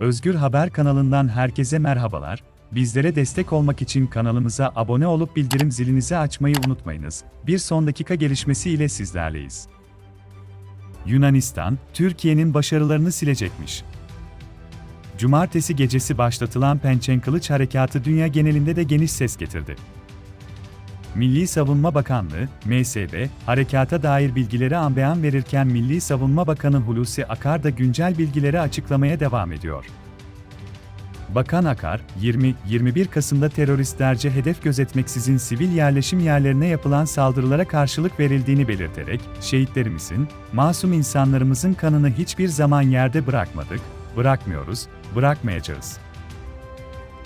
Özgür Haber kanalından herkese merhabalar. Bizlere destek olmak için kanalımıza abone olup bildirim zilinizi açmayı unutmayınız. Bir son dakika gelişmesi ile sizlerleyiz. Yunanistan, Türkiye'nin başarılarını silecekmiş. Cumartesi gecesi başlatılan Pençen Kılıç Harekatı dünya genelinde de geniş ses getirdi. Milli Savunma Bakanlığı, MSB, harekata dair bilgileri an beyan verirken Milli Savunma Bakanı Hulusi Akar da güncel bilgileri açıklamaya devam ediyor. Bakan Akar, 20-21 Kasım'da teröristlerce hedef gözetmeksizin sivil yerleşim yerlerine yapılan saldırılara karşılık verildiğini belirterek, şehitlerimizin, masum insanlarımızın kanını hiçbir zaman yerde bırakmadık, bırakmıyoruz, bırakmayacağız.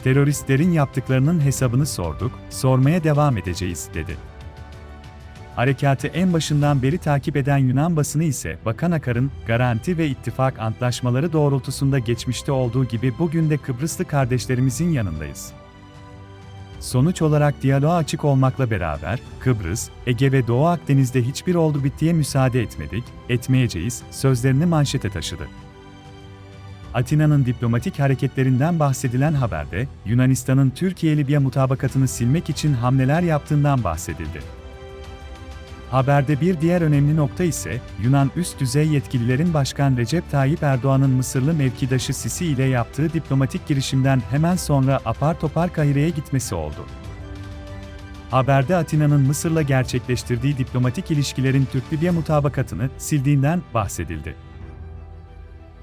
Teröristlerin yaptıklarının hesabını sorduk, sormaya devam edeceğiz, dedi. Harekatı en başından beri takip eden Yunan basını ise Bakan Akar'ın garanti ve ittifak antlaşmaları doğrultusunda geçmişte olduğu gibi bugün de Kıbrıslı kardeşlerimizin yanındayız. Sonuç olarak diyaloğa açık olmakla beraber, Kıbrıs, Ege ve Doğu Akdeniz'de hiçbir oldu bittiye müsaade etmedik, etmeyeceğiz, sözlerini manşete taşıdı. Atina'nın diplomatik hareketlerinden bahsedilen haberde, Yunanistan'ın Türkiye-Libya mutabakatını silmek için hamleler yaptığından bahsedildi. Haberde bir diğer önemli nokta ise, Yunan üst düzey yetkililerin Başkan Recep Tayyip Erdoğan'ın Mısırlı mevkidaşı Sisi ile yaptığı diplomatik girişimden hemen sonra apar topar Kahire'ye gitmesi oldu. Haberde Atina'nın Mısır'la gerçekleştirdiği diplomatik ilişkilerin Türk-Libya mutabakatını sildiğinden bahsedildi.